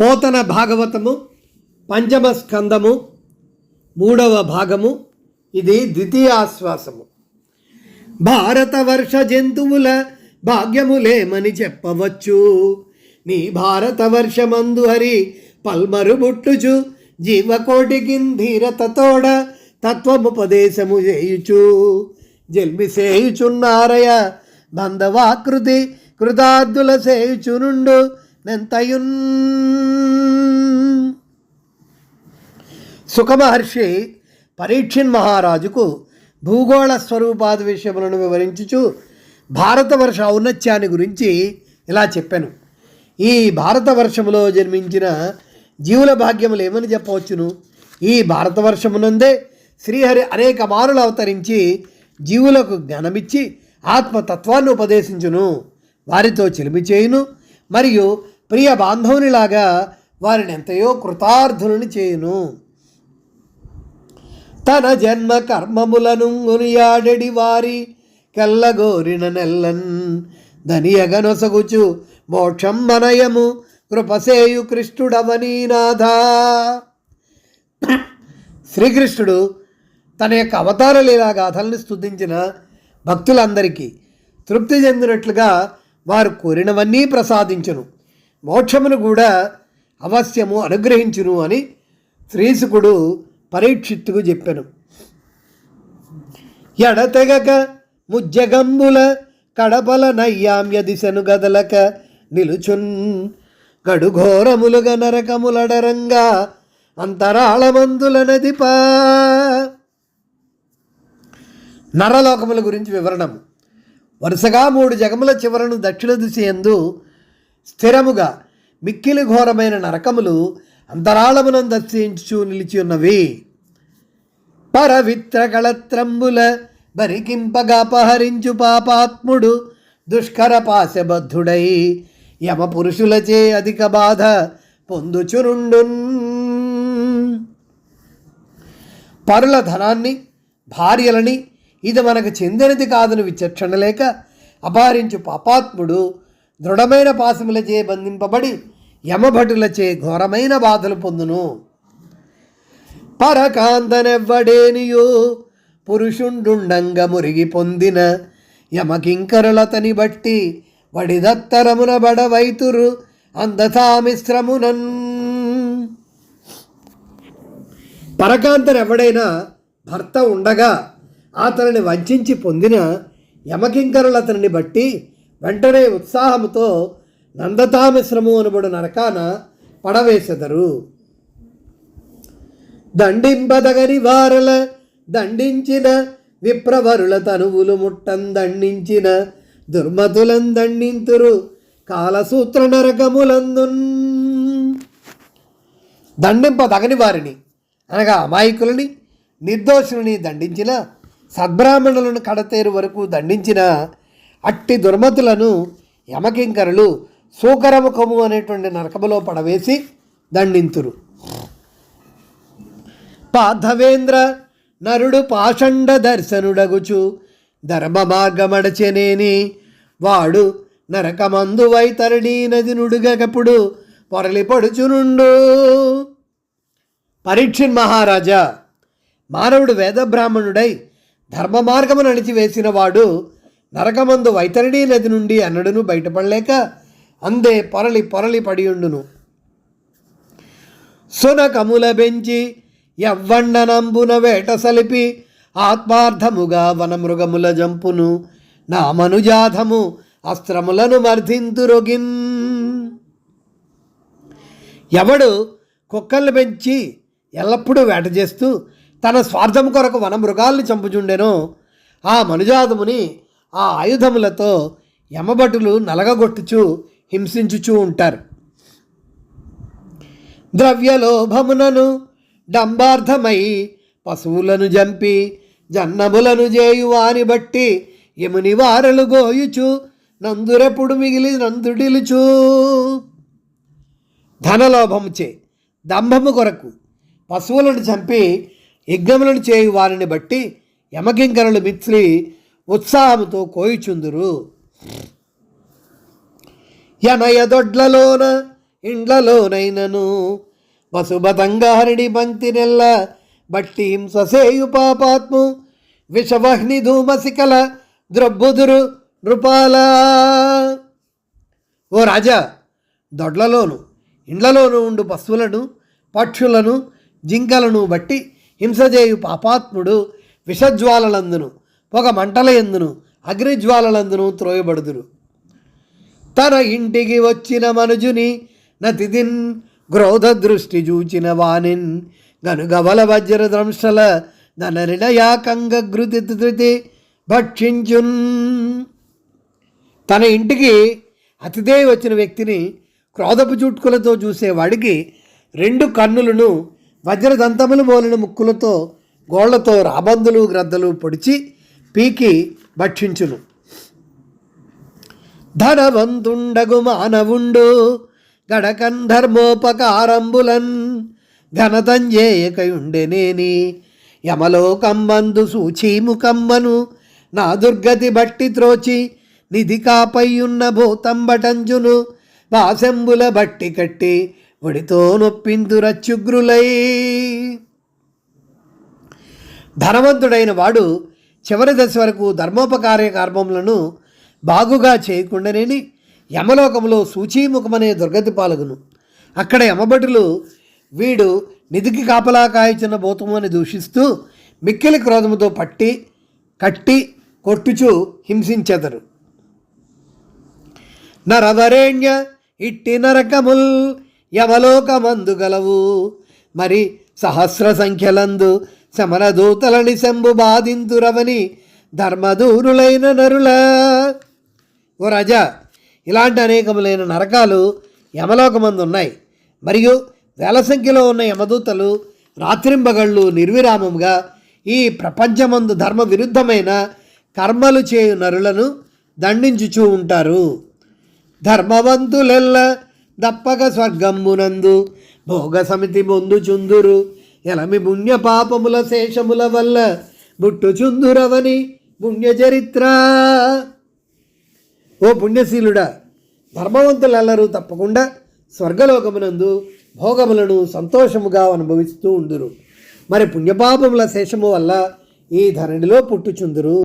పోతన భాగవతము పంచమ స్కందము మూడవ భాగము ఇది ద్వితీయాశ్వాసము. భారతవర్ష జంతువుల భాగ్యములేమని చెప్పవచ్చు. నీ భారతవర్షమందు హరి పల్మరు బుట్టుచు జీవకోటి గింధీరతతోడ తత్వముపదేశము చేయుచు. జల్మిసేయుచున్నారయ బంధవాకృతి కృతార్థుల సేయుచునుండు నెంతయున్ సుఖమహర్షి పరీక్షిన్ మహారాజుకు భూగోళ స్వరూపాది విషయములను వివరించుచు భారతవర్ష ఔన్నత్యాన్ని గురించి ఇలా చెప్పాను. ఈ భారతవర్షములో జన్మించిన జీవుల భాగ్యములు ఏమని చెప్పవచ్చును? ఈ భారతవర్షమునందే శ్రీహరి అనేక మారులు అవతరించి జీవులకు జ్ఞానమిచ్చి ఆత్మతత్వాన్ని ఉపదేశించును. వారితో చెలిమి చేయును మరియు ప్రియ బాంధవునిలాగా వారిని ఎంతయో కృతార్థులను చేయును. తన జన్మ కర్మములను కొనియాడెడి వారి కెల్లగోరిన నెల్లన్ ధనియగనొసగుచు మోక్షం మనయము కృపసేయు కృష్ణుడవనీనాథ శ్రీకృష్ణుడు తన యొక్క అవతార లీలా గాథల్ని స్తుతించిన భక్తులందరికీ తృప్తి చెందినట్లుగా వారు కోరినవన్నీ ప్రసాదించును. మోక్షమును కూడా అవశ్యము అనుగ్రహించును అని శ్రీసుకుడు పరీక్షిత్తుకు చెప్పాను. ఎడతెగక ముజ్జగంబుల కడపల నయ్యామ్య దిశను గదలక నిలుచున్ గడుఘోరములుగా నరకములడరంగా అంతరాళమందుల నదిపా నరలోకముల గురించి వివరణము. వరుసగా మూడు జగముల చివరను దక్షిణ దిశ ఎందు స్థిరముగా మిక్కిలి ఘోరమైన నరకములు అంతరాళమునం దర్శించు నిలిచి ఉన్నవి పరవిత్ర కళత్రంబుల బరికింపగాపహరించు పాపాత్ముడు దుష్కర పాశబద్ధుడై యమ పురుషులచే అధిక బాధ పొందుచురుండు పరుల ధనాన్ని భార్యలని ఇది మనకు చెందినది కాదని విచక్షణ లేక అపహరించు పాపాత్ముడు దృఢమైన పాశములచే బంధింపబడి యమభటులచే ఘోరమైన బాధలు పొందును. పరకాంతనెవ్వడేనియో పురుషుండుండంగ మురిగి పొందిన యమకింకరులతని బట్టి వడిదత్తరమున బడవైతురు అందతామిశ్రమునన్ పరకాంతను ఎవడైనా భర్త ఉండగా అతనిని వంచించి పొందిన యమకింకరులతనిని బట్టి వెంటనే ఉత్సాహముతో నందతామిశ్రము అనబడు నరకాన పడవేసెదరు. దండింపదగని వారల దండించిన విప్రవరుల తనువులు ముట్టం దండించిన దుర్మతులం దండింతురు కాలసూత్ర నరకములందున్. దండింపదగని వారిని అనగా అమాయకులని నిర్దోషులని దండించిన సద్బ్రాహ్మణులను కడతేరు వరకు దండించిన అట్టి దుర్మతులను యమకింకరులు సూకరముఖము అనేటువంటి నరకములో పడవేసి దండింతురు. పార్థవేంద్ర నరుడు పాషండ దర్శనుడగుచు ధర్మ మార్గమడచెనేని. వాడు నరకమందు వైతరణి నది నుడుగకప్పుడు పొరలి పడుచునుండు పరీక్షిన్ మహారాజా మానవుడు వేద బ్రాహ్మణుడై ధర్మ మార్గమును అణిచివేసిన వాడు నరకమందు వైతరణి నది నుండి అన్నడును బయటపడలేక అందే పొరలి పొరలి పడియుండును. సునకముల బెంచి ఎవ్వండనంబున వేట సలిపి ఆత్మార్థముగా వనమృగముల జంపును. నా మనుజాధము అస్త్రములను మర్ధింతురొగిన్. ఎవడు కుక్కల్ని పెంచి ఎల్లప్పుడూ వేట చేస్తూ తన స్వార్థం కొరకు వన మృగాల్ని చంపుచుండెనో ఆ మనుజాతముని ఆ ఆయుధములతో యమభటులు నలగగొట్టుచు హింసించుచూ ఉంటారు. ద్రవ్యలోభమునను డంబార్థమై పశువులను జంపి జన్నములను చేయువాని బట్టి యముని వారలు గోయుచు నందురెప్పుడు మిగిలి నందుడిలుచు. ధనలోభముచే దంభము కొరకు పశువులను చంపి యజ్ఞములను చేయు వారిని బట్టి యమకింకరులు మిత్రి ఉత్సాహముతో కోయిచుందురు. ఎనయ దొడ్లలోన ఇండ్లలోనైనను వసుబతంగారిడి పంక్తి నెల్ల బట్టి హింససేయు పాపాత్ము విషవహ్ని ధూమసికల ద్రబ్బుదురు నృపాల. ఓ రాజా దొడ్లలోను ఇండ్లలోను ఉండు పశువులను పక్షులను జింకలను బట్టి హింసజేయు పాపాత్ముడు విషజ్వాలలందును. ఒక మంటల ఎందును అగ్నిజ్వాలలందును త్రోయబడుదురు. తన ఇంటికి వచ్చిన మనుజుని నతిదిన్ క్రోధ దృష్టి చూచిన వానిన్ గనుగవల వజ్ర దంశల ధనరిణయాకంగ గృతి ధృతి భక్షించున్. తన ఇంటికి అతిథే వచ్చిన వ్యక్తిని క్రోధపు చుట్టుకులతో చూసేవాడికి రెండు కన్నులను వజ్రదంతములు మోలిన ముక్కులతో గోళ్ళతో రాబందులు గ్రద్దలు పొడిచి పీకి భక్షించును. ధనవంతుండగు మానవుండు గడకన్ ధర్మోపకారంబులన్ ఘనతంజేయకయుండెనేని యమలోకంబందు సూచీముకంబను నా దుర్గతి బట్టి త్రోచి నిధి కాపయ్యున్న భూతంబటంజును వాసెంబుల బట్టి కట్టి ఒడితో నొప్పిందురచ్చుగ్రులై ధనవంతుడైన వాడు చివరి దశ వరకు ధర్మోపకార్య కర్మములను బాగుగా చేయకుండానేని యమలోకములో సూచీముఖమనే దుర్గతి పాల్గొను. అక్కడ యమభటులు వీడు నిధికి కాపలా కాయచిన భూతము అని దూషిస్తూ మిక్కిలి క్రోధముతో పట్టి కట్టి కొట్టుచు హింసించెదరు. నరవరేణ్య ఇట్టి నరకముల్ యమలోకమందు గలవు. మరి సహస్ర సంఖ్యలందు సమరదూతలని శంభు బాధింతురవని ధర్మదూరులైన నరుల. ఓ రాజా ఇలాంటి అనేకములైన నరకాలు యమలోకమందు ఉన్నాయి మరియు వేల సంఖ్యలో ఉన్న యమదూతలు రాత్రింబగళ్ళు నిర్విరామముగా ఈ ప్రపంచమందు ధర్మ విరుద్ధమైన కర్మలు చేయు నరులను దండించుచూ ఉంటారు. ధర్మవంతులెల్ల దప్పక స్వర్గమ్మునందు భోగ సమితి పొందుచుందురు. ఎలమి పుణ్య పాపముల శేషముల వల్ల బుట్టుచుందురవని పుణ్య చరిత్ర. ఓ పుణ్యశీలుడా ధర్మవంతులెల్లరూ తప్పకుండా స్వర్గలోకమునందు భోగములను సంతోషముగా అనుభవిస్తూ ఉండురు. మరి పుణ్యపాపముల శేషము వల్ల ఈ ధరణిలో పుట్టుచుందురు.